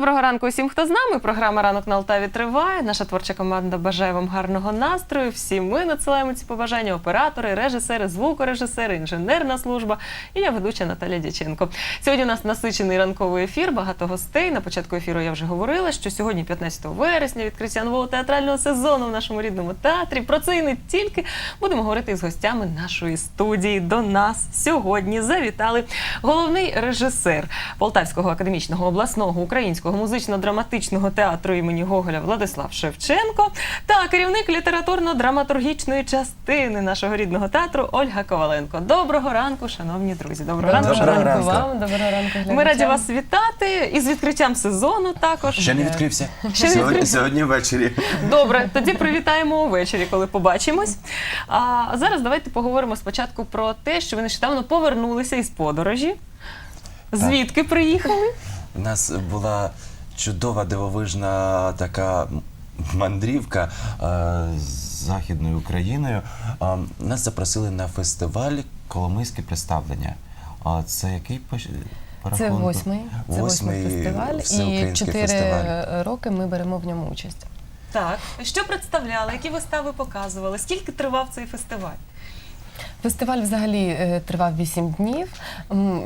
Доброго ранку усім, хто з нами. Програма Ранок на Алтаві триває. Наша творча команда бажає вам гарного настрою. Всі ми надсилаємо ці побажання: оператори, режисери, звукорежисери, інженерна служба. І я ведуча Наталя Дяченко. Сьогодні у нас насичений ранковий ефір, багато гостей. На початку ефіру я вже говорила, що сьогодні, 15 вересня, відкриття нового театрального сезону в нашому рідному театрі. Про це і не тільки будемо говорити з гостями нашої студії. До нас сьогодні завітали головний режисер Полтавського академічного обласного українського музично-драматичного театру імені Гоголя Владислав Шевченко та керівник літературно-драматургічної частини нашого рідного театру Ольга Коваленко. Доброго ранку, шановні друзі. Доброго ранку. Доброго шановні ранку. вам, доброго ранку, глядачам. Ми раді вас вітати і з відкриттям сезону також. Ще не відкрився. Ще не відкрився. сьогодні ввечері. Добре, тоді привітаємо увечері, коли побачимось. А зараз давайте поговоримо спочатку про те, що ви нещодавно повернулися із подорожі. Звідки приїхали? У нас була чудова дивовижна така мандрівка е, з Західною Україною. Е, Нас запросили на фестиваль Коломийське представлення. А це який по по Це рахунку? восьмий, це восьмий фестиваль, і всеукраїнський чотири фестиваль. роки ми беремо в ньому участь. Так, що представляли, які вистави показували? Скільки тривав цей фестиваль? Фестиваль взагалі е, тривав 8 днів.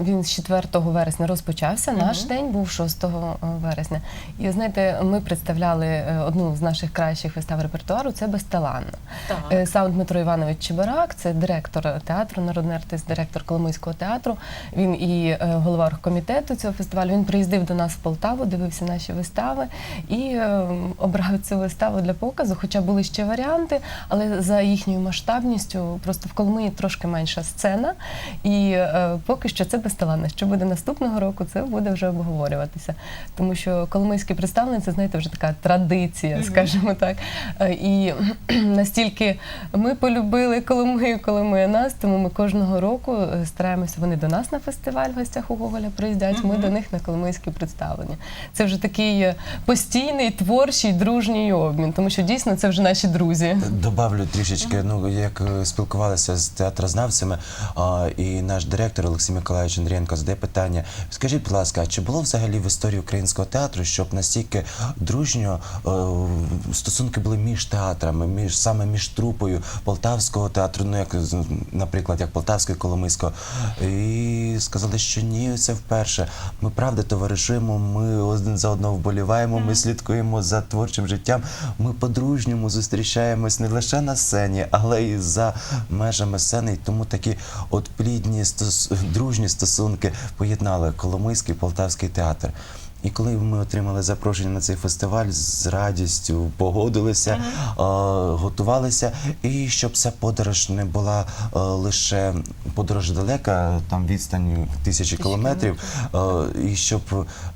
Він з 4 вересня розпочався. Наш Мгм. день був 6 вересня. І знаєте, ми представляли е, одну з наших кращих вистав репертуару. Це Безталанна. Е, Сам Дмитро Іванович Чебарак, це директор театру, народний артист, директор Коломийського театру. Він і е, голова оргкомітету цього фестивалю. Він приїздив до нас в Полтаву, дивився наші вистави і е, обрав цю виставу для показу. Хоча були ще варіанти, але за їхньою масштабністю просто в Коломиї трошки менша сцена. І е, поки що це безталанне. Що буде наступного року, це буде вже обговорюватися. Тому що коломийське представлення це знаєте вже така традиція, скажімо так. Е, І настільки ми полюбили Коломию, Коломия нас, тому ми кожного року е, стараємося. Вони до нас на фестиваль в гостях у Гоголя приїздять. Ми до них на Коломийське представлення. Це вже такий е, постійний творчий дружній обмін, тому що дійсно це вже наші друзі. Добавлю трішечки, ну як е, спілкувалися з театрознавцями, а, і наш директор Олексій Миколаївич Андрієнко задає питання: скажіть, будь ласка, а чи було взагалі в історії українського театру, щоб настільки дружньо е, стосунки були між театрами, між саме між трупою Полтавського театру, ну як наприклад, як Полтавського і Коломийського, і сказали, що ні, це вперше. Ми правда товаришуємо, ми один за одного вболіваємо, ми слідкуємо за творчим життям. Ми по-дружньому зустрічаємось не лише на сцені, але й за межами сцени. І тому такі от плідні стос- дружні стосунки поєднали Коломийський Полтавський театр. І коли ми отримали запрошення на цей фестиваль, з радістю погодилися, е, готувалися. І щоб ця подорож не була е, лише подорож далека, там відстань тисячі кілометрів, е, і щоб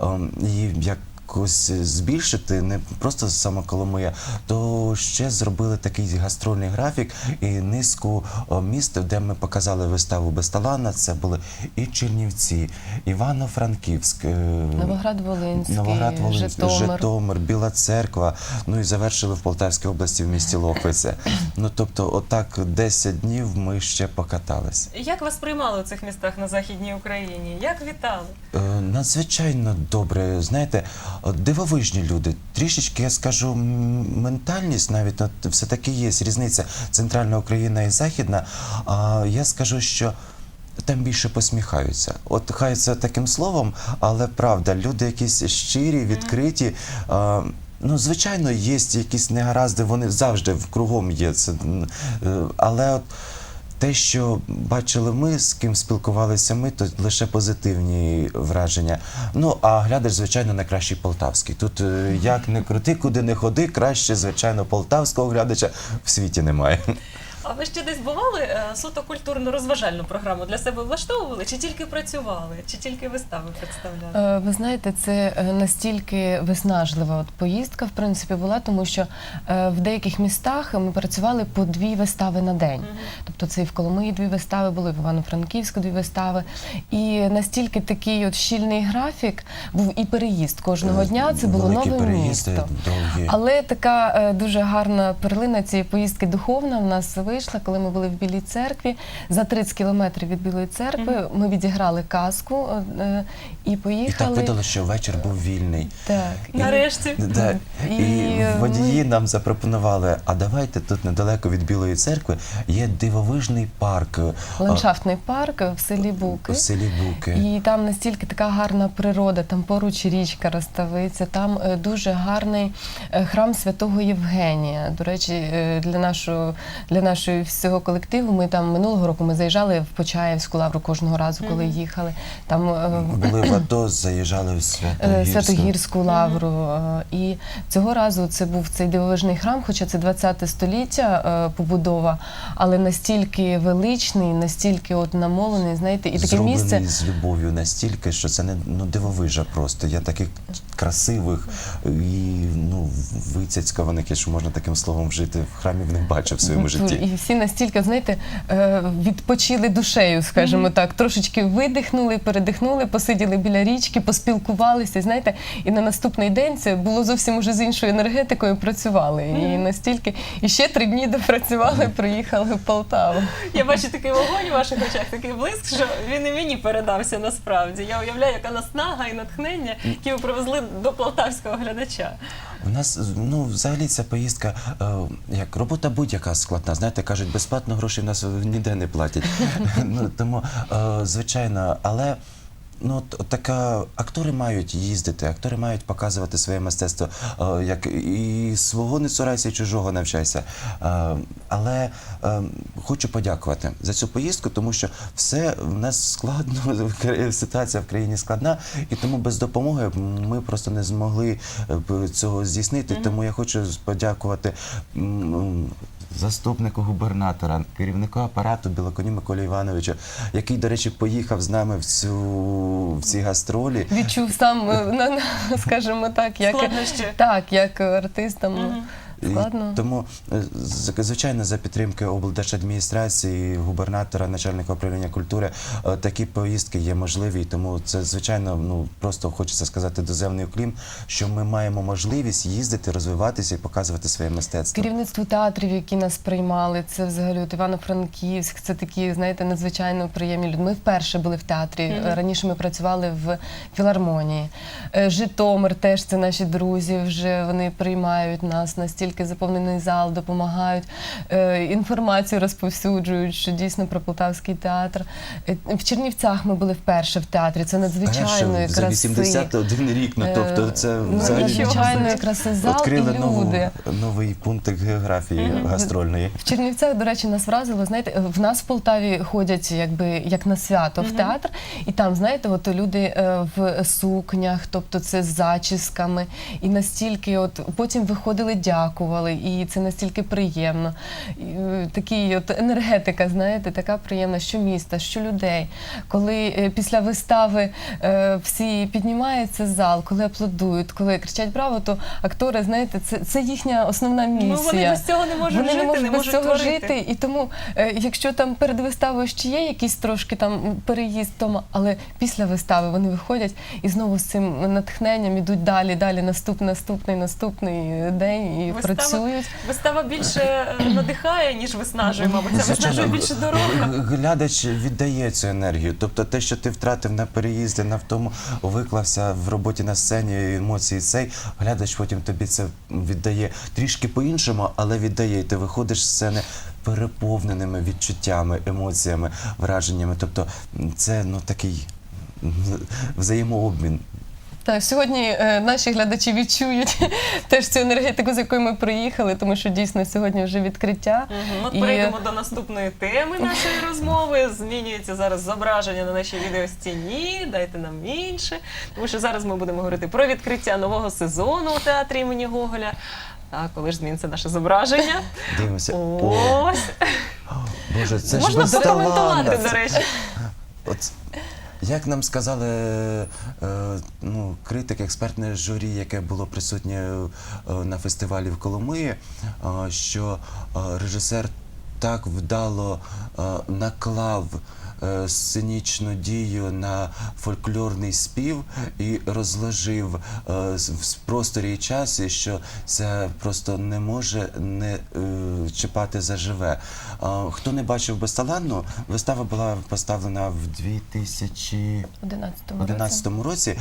е, її як якось збільшити, не просто саме Коломия, то ще зробили такий гастрольний графік і низку міст, де ми показали виставу Безталана. Це були і Чернівці, Івано-Франківськ, е, Новоград-Волинський, Новоград-Волинський, Житомир. Житомир, Біла Церква. Ну і завершили в Полтавській області в місті Лохвице. Ну тобто, отак 10 днів ми ще покатались. Як вас приймали у цих містах на Західній Україні? Як вітали? Е, Надзвичайно добре, знаєте, дивовижні люди. Трішечки я скажу, ментальність навіть от, все-таки є різниця центральна Україна і Західна. А я скажу, що. Там більше посміхаються. От хай це таким словом, але правда, люди якісь щирі, відкриті. А, ну, звичайно, є якісь негаразди, вони завжди в кругом є. Це, е, але от те, що бачили ми, з ким спілкувалися ми, то лише позитивні враження. Ну а глядач, звичайно, найкращий полтавський. Тут е, як не крути, куди не ходи, краще, звичайно, полтавського глядача в світі немає. А ви ще десь бували е, суто культурно-розважальну програму для себе влаштовували? Чи тільки працювали, чи тільки вистави представляли? Е, Ви знаєте, це е, настільки виснажлива от поїздка, в принципі, була, тому що в деяких містах ми працювали по дві вистави на день. Тобто це і в Коломиї дві вистави були, в Івано-Франківську дві вистави. І настільки такий от щільний графік був і переїзд кожного дня. Це було Великі нове переїзди, місто. довгі. Але така дуже гарна перлина цієї поїздки духовна в нас вийшла. Вийшла, коли ми були в Білій церкві. За 30 кілометрів від Білої церкви ми відіграли казку е, і І так поїхали. видало, що вечір був вільний. Так, і- Нарешті. Да. І, І водії нам запропонували, а давайте тут недалеко від Білої церкви є дивовижний парк е, ландшафтний парк в селі Буки. у селі Буки. І там настільки така гарна природа, там поруч річка розставиться, там е, дуже гарний е, храм святого Євгенія. До речі, е, для нашого для нашої всього колективу ми там минулого року ми заїжджали в Почаївську лавру кожного разу, коли їхали. Там е, Були в АТО, заїжджали в е, Святогірську. Святогірську лавру. е, І цього разу це був цей дивовижний храм, хоча це 20 століття побудова, але настільки величний, настільки от намолений, знаєте, і таке Зроблений місце. з любов'ю настільки, що це не ну дивовижа просто. Я таких красивих і ну вицяцькованих, якщо можна таким словом вжити, в храмі не бачив в своєму житті. І всі настільки, знаєте, е, відпочили душею, скажімо так, трошечки видихнули, передихнули, посиділи біля річки, поспілкувалися. Знаєте, і на наступний день це було зовсім уже з іншою енергетикою. Працювали і настільки, і ще три дні допрацювали, приїхали в Полтаву. Я бачу такий вогонь у ваших очах, такий блиск, що він і мені передався насправді. Я уявляю, яка наснага і натхнення, які ви привезли до полтавського глядача. У нас ну взагалі ця поїздка, е, як робота будь-яка складна. Знаєте, кажуть, безплатно гроші в нас ніде не платять. ну тому е, звичайно, але. Ну, от, от така актори мають їздити, актори мають показувати своє мистецтво, е, як і свого не цурайся, і чужого навчайся. Е, але е, хочу подякувати за цю поїздку, тому що все в нас складно, ситуація в країні складна, і тому без допомоги ми просто не змогли б цього здійснити. Тому я хочу подякувати. Заступнику губернатора, керівнику апарату Білоконі Миколі Івановича, який, до речі, поїхав з нами в цю в ці гастролі. Відчув сам, е, скажімо так, як Складнощі. так, як артистам. Ну, І Тому, е, звичайно, за підтримки облдержадміністрації, губернатора, начальника управління культури, е, такі поїздки є можливі. Тому це, звичайно, ну просто хочеться сказати доземний уклін, що ми маємо можливість їздити, розвиватися і показувати своє мистецтво. Керівництву театрів, які нас приймали, це взагалі от Івано-Франківськ, це такі, знаєте, надзвичайно приємні люди. Ми вперше були в театрі. Раніше ми працювали в філармонії. Е, Житомир теж це наші друзі. Вже вони приймають нас настільки заповнений зал, допомагають е, інформацію розповсюджують, що дійсно про полтавський театр. Е, В Чернівцях ми були вперше в театрі. Це надзвичайної Перше за 81 рік. Ну тобто, це Е, ну, взагалі надзвичайної краси зал відкрили і нову, люди. новий пункт географії гастрольної. В Чернівцях, до речі, нас вразило. Знаєте, в нас в Полтаві ходять якби як на свято в театр, і там, знаєте, от люди е, в сукнях, тобто це з зачісками, і настільки, от потім виходили, дякували, і це настільки приємно. Е, от енергетика, знаєте, така приємна, що міста, що людей. Коли е, після вистави е, всі піднімаються зал, коли аплодують, коли кричать браво, то актори, знаєте, це, це їхня основна місія. Ну вони без цього не можуть Вони жити, не можуть без можуть цього творити. жити. І тому, якщо там перед виставою ще є якийсь трошки там переїзд вдома, але після вистави вони виходять і знову з цим натхненням ідуть далі, далі, наступний, наступний, наступний день і працюють. Вистава більше е, надихає, ніж виснажує, мабуть. Це виснажує більше дорога. Глядач віддає цю енергію. Тобто те, що ти втратив на переїзді, на втому виклався в роботі на сцені, емоції цей, глядач потім тобі це віддає трішки по-іншому, але віддає. І ти виходиш з сцени переповненими відчуттями, емоціями, враженнями. Тобто це ну такий взаємообмін. Так, сьогодні е, наші глядачі відчують теж цю енергетику, з якою ми приїхали, тому що дійсно сьогодні вже відкриття. Мгм. От І- перейдемо до наступної теми нашої розмови. Змінюється зараз зображення на нашій відеостіні. Дайте нам інше. Тому що зараз ми будемо говорити про відкриття нового сезону у театрі імені Гоголя. Так, коли ж зміниться наше зображення? Дивимося. О, Ось Боже, це ж можна без таланта. прокоментувати, до речі. Як нам сказали е, ну, критик, експертне журі, яке було присутнє е, на фестивалі в Коломиї, е, що е, режисер так вдало е, наклав е, сценічну дію на фольклорний спів і розложив е, в просторі і часі, що це просто не може не чіпати заживе. Хто не бачив безталанну, вистава була поставлена в 2000 в 11-му 2011 році.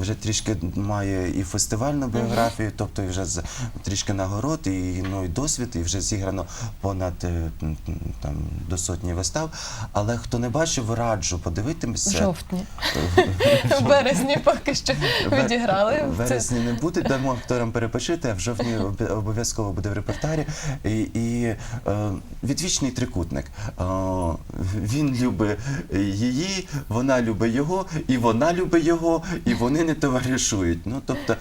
Вже трішки має і фестивальну біографію, тобто вже трішки нагород, і ну і досвід, і вже зіграно понад там до сотні вистав. Але хто не бачив, раджу подивитися. жовтні. В березні поки що відіграли. В вересні не буде, дамо акторам перепочити, а в жовтні обов'язково буде в репертуарі. І, і е, відвічний трикутник. Е, він любить її, вона любить його, і вона любить його, і вони не товаришують. Ну тобто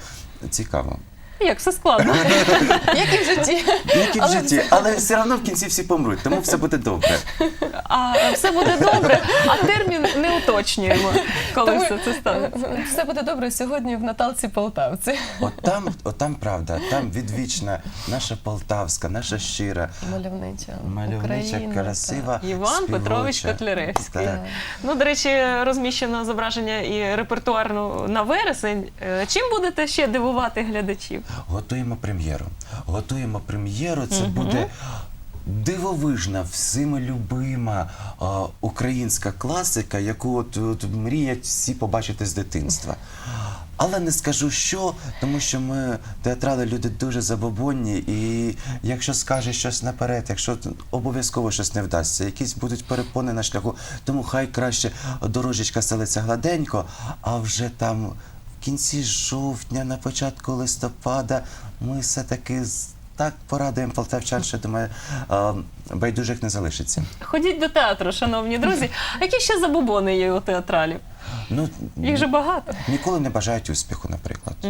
цікаво. Як все складно. Як і в житті. Як і в Але житті, але все одно в кінці всі помруть, тому все буде добре. А все буде добре, а термін не уточнюємо, коли Тому, все це станеться. е, Все буде добре сьогодні в Наталці Полтавці. От там, от там правда, там відвічна наша полтавська, наша щира, Мальовнича. мальовнича, Україна, красива. Іван Петрович. Котляревський. Так. Ну, до речі, розміщено зображення і репертуарну на вересень. Е, Чим будете ще дивувати глядачів? Готуємо прем'єру. Готуємо прем'єру. Це буде дивовижна, всіми любима а, українська класика, яку от, от мріють всі побачити з дитинства. Але не скажу що, тому що ми театрали люди дуже забобонні, і якщо скажеш щось наперед, якщо обов'язково щось не вдасться, якісь будуть перепони на шляху, тому хай краще дорожечка селиться гладенько, а вже там кінці жовтня, на початку листопада, ми все-таки так порадуємо полтавчан, що думаю, байдужих не залишиться. Ходіть до театру, шановні друзі. А які ще забобони є у театралів? Ну, Їх же багато. Ніколи не бажають успіху, наприклад. А,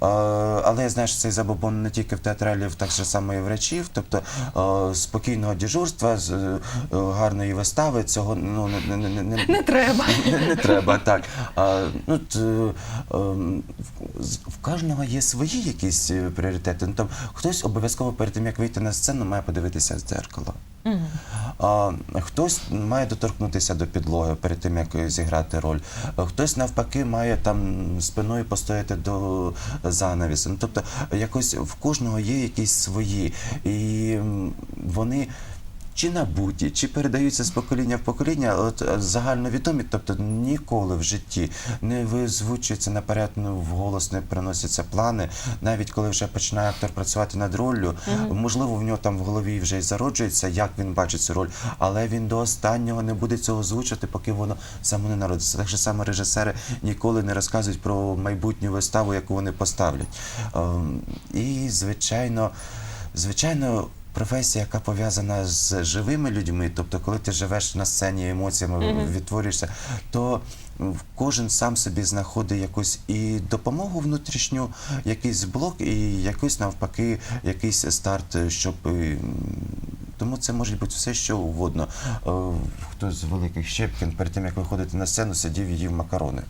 але я знаю, що цей забобон не тільки в театралів, так само і в речів. Тобто спокійного дежурства, е, гарної вистави, цього ну, не, не, не, не, треба. не, не треба, так. А, ну, т, е, ем, в- кожного є свої якісь е, пріоритети. Ну, там, хтось обов'язково перед тим, як вийти на сцену, має подивитися в дзеркало. А, хтось має доторкнутися до підлоги перед тим, як зіграти роль. Хтось навпаки має там спиною постояти до занавісу. Ну, тобто, якось в кожного є якісь свої. І вони. Чи набуті, чи передаються з покоління в покоління, от е, загальновідомі, тобто ніколи в житті не визвучується наперед, ну, вголос не приносяться плани. Навіть коли вже починає актор працювати над роллю, можливо, в нього там в голові вже й зароджується, як він бачить цю роль, але він до останнього не буде цього озвучувати, поки воно само не народиться. Так же саме режисери ніколи не розказують про майбутню виставу, яку вони поставлять. Ем, І, звичайно, звичайно. Професія, яка пов'язана з живими людьми, тобто, коли ти живеш на сцені емоціями, відтворюєшся, то кожен сам собі знаходить якусь і допомогу внутрішню, якийсь блок, і якийсь навпаки, якийсь старт, щоб. Тому це може бути все, що угодно. Е, Хтось з великих Щепкін перед тим, як виходити на сцену, сидів і їв макарони.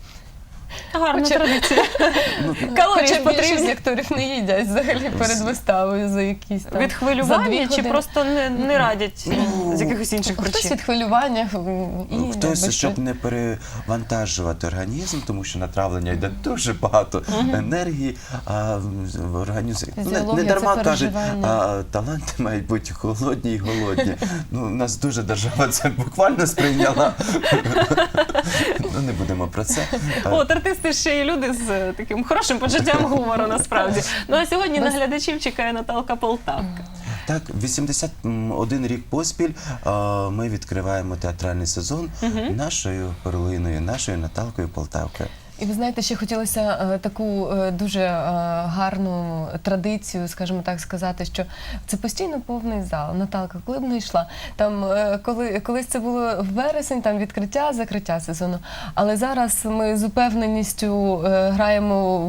Гарна Хоча- традиція. Ну, Калорії ж Хоча більшість потрібні. акторів не їдять взагалі перед виставою за якісь там Від за хвилювання дві чи години. просто не, не радять з якихось інших Хтось причин? від хвилювання і Хтось, якби, щоб не перевантажувати організм, тому що на травлення йде дуже багато енергії, а в організм не, Фізіологія не це дарма кажуть, переживання. а таланти мають бути холодні і голодні. Ну, у нас дуже держава це буквально сприйняла. ну, не будемо про це. А, От артисти ще й люди з е, таким хорошим почуттям гумору насправді. Ну а сьогодні на глядачів чекає Наталка Полтавка. Так, 81 рік поспіль а, ми відкриваємо театральний сезон нашою перлиною, нашою Наталкою Полтавкою. І ви знаєте, ще хотілося е, таку е, дуже е, гарну традицію, скажімо так, сказати, що це постійно повний зал. Наталка, коли б не йшла, там е, коли колись це було в вересень, там відкриття, закриття сезону. Але зараз ми з упевненістю е, граємо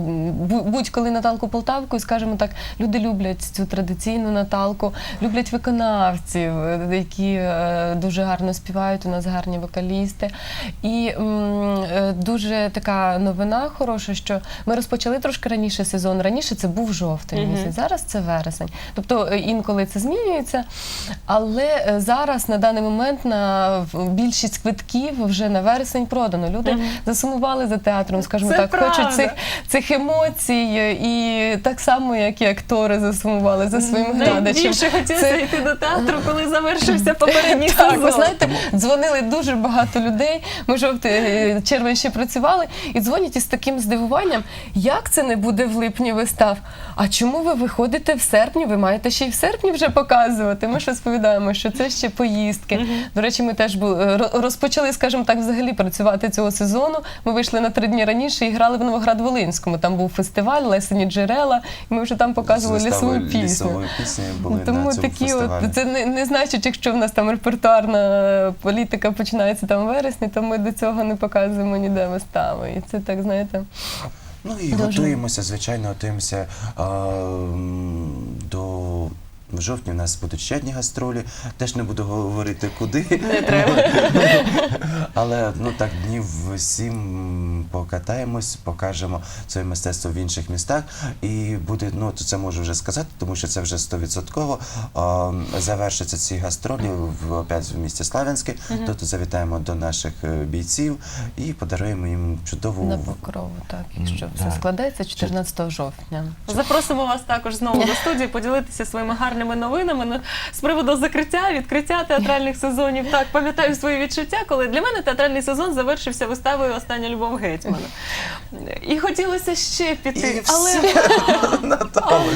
будь-коли Наталку Полтавку, і скажімо так, люди люблять цю традиційну Наталку, люблять виконавців, е, які е, дуже гарно співають. У нас гарні вокалісти. І е, дуже така така новина хороша, що ми розпочали трошки раніше сезон. Раніше це був жовтень Мгм. місяць, зараз це вересень. Тобто е, інколи це змінюється. Але е, зараз на даний момент на більшість квитків вже на вересень продано. Люди Мгм. засумували за театром, скажімо Це так, хочуть цих, цих емоцій, е, і так само, як і актори засумували за своїм глядачем. Найбільше хотілося Це- йти до театру, коли завершився попередній Так, ви знаєте, дзвонили дуже багато людей. Ми жовтий червень ще працювали і дзвонять із таким здивуванням, як це не буде в липні вистав. А чому ви виходите в серпні? Ви маєте ще й в серпні вже показувати. Ми ж розповідаємо, що це ще поїздки. До речі, ми теж були розпочали, скажімо так, взагалі працювати цього сезону. Ми вийшли на три дні раніше і грали в Новоград-Волинському. Там був фестиваль Лесені джерела, і ми вже там показували лісову пісню. лісової пісні були Тому на цьому такі фестивалі. от це не, не значить, якщо в нас там репертуарна політика починається там в вересні, то ми до цього не показуємо ніде вистави. І це так, знаєте. Ну і Дуже. готуємося, звичайно, готуємося а, до. В жовтні у нас будуть ще одні гастролі. Теж не буду говорити куди. Не треба. Але ну так днів сім покатаємось, покажемо своє мистецтво в інших містах. І буде, ну то це можу вже сказати, тому що це вже стовідсотково. Завершаться ці гастролі в опять в місті Славянське. Тобто завітаємо до наших е, бійців і подаруємо їм чудову На покрову, так, якщо М, все да. складається 14 жовтня. Запросимо вас також знову до студії поділитися своїми гарними новинами ну, з приводу закриття, відкриття театральних сезонів. Так, пам'ятаю свої відчуття, коли для мене театральний сезон завершився виставою Остання любов гетьмана. І хотілося ще піти, І але все,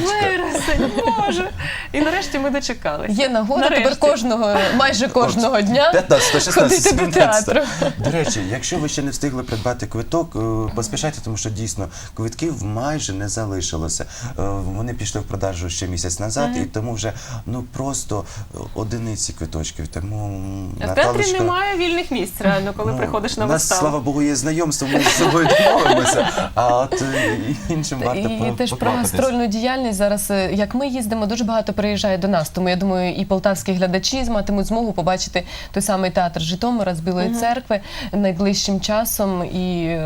вересень, Боже. І нарешті ми дочекалися. Є нагода Нарешті. тепер кожного, майже кожного дня 15, 16, ходити до театру. До речі, якщо ви ще не встигли придбати квиток, е, поспішайте, тому що дійсно квитків майже не залишилося. Е, Вони пішли в продажу ще місяць назад, і тому вже ну просто е, одиниці квиточків. Тому В театрі немає вільних місць, реально, коли ну, приходиш на виставу. слава Богу, є знайомство, ми з собою домовимося. А от е, іншим варто І по- теж про гастрольну діяльність зараз, е, як ми їздимо, дуже багато приїжджає до нас. Тому я думаю, і полтавські глядачі матимуть змогу побачити той самий театр Житомира з Білої церкви найближчим часом. І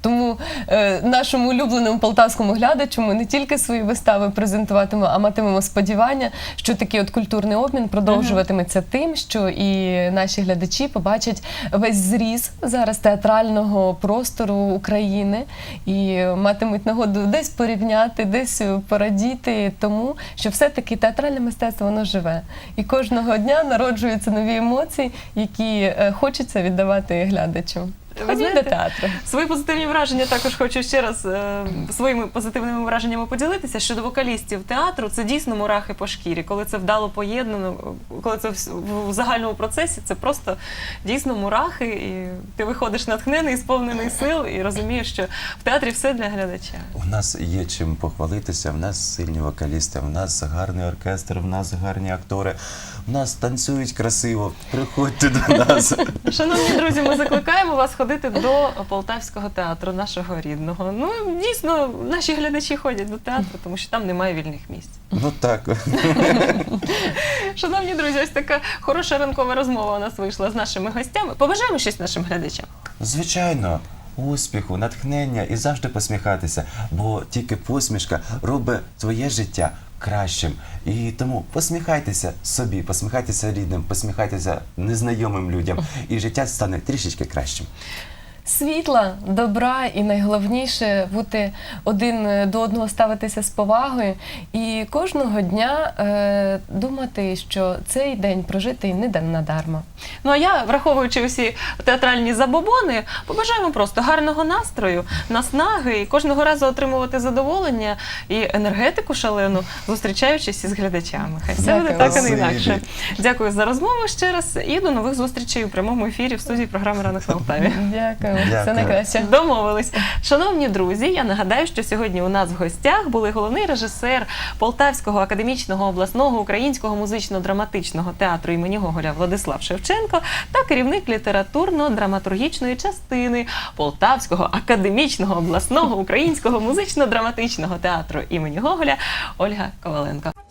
тому е, нашому улюбленому полтавському глядачу ми не тільки свої вистави презентуватимемо, а матимемо сподівання, що такий от культурний обмін продовжуватиметься тим, що і наші глядачі побачать весь зріз зараз театрального простору України і матимуть нагоду десь порівняти, десь порадіти тому, що все-таки театральне мистецтво воно живе. І кожного дня народжуються нові емоції, які е, хочеться віддавати глядачу. Ви Ходіть до театру. Свої позитивні враження також хочу ще раз е, своїми позитивними враженнями поділитися. Щодо вокалістів театру, це дійсно мурахи по шкірі. Коли це вдало поєднано, коли це в, в загальному процесі, це просто дійсно мурахи, і ти виходиш натхнений, сповнений сил, і розумієш, що в театрі все для глядача. У нас є чим похвалитися, в нас сильні вокалісти, в нас гарний оркестр, в нас гарні актори, нас танцюють красиво. Приходьте до нас. Шановні друзі, ми закликаємо вас ходити до полтавського театру, нашого рідного. Ну дійсно, наші глядачі ходять до театру, тому що там немає вільних місць. Ну так. Шановні друзі, ось така хороша ранкова розмова у нас вийшла з нашими гостями. Побажаємо щось нашим глядачам. Звичайно, успіху, натхнення і завжди посміхатися, бо тільки посмішка робить твоє життя кращим. І тому посміхайтеся собі, посміхайтеся рідним, посміхайтеся незнайомим людям, і життя стане трішечки кращим. Світла, добра і найголовніше бути один до одного ставитися з повагою і кожного дня е, думати, що цей день прожитий не дан надарма. Ну а я, враховуючи усі театральні забобони, побажаю вам просто гарного настрою, наснаги і кожного разу отримувати задоволення і енергетику шалену, зустрічаючись із глядачами. Хай все буде так і не інакше. Дякую за розмову ще раз і до нових зустрічей у прямому ефірі в студії програми Ранок на Алтаві. Дякую, все найкраще. Домовились. Шановні друзі, я нагадаю, що сьогодні у нас в гостях були головний режисер Полтавського академічного обласного українського музично-драматичного театру імені Гоголя Владислав Шевченко та керівник літературно-драматургічної частини Полтавського академічного обласного українського музично-драматичного театру імені Гоголя Ольга Коваленко.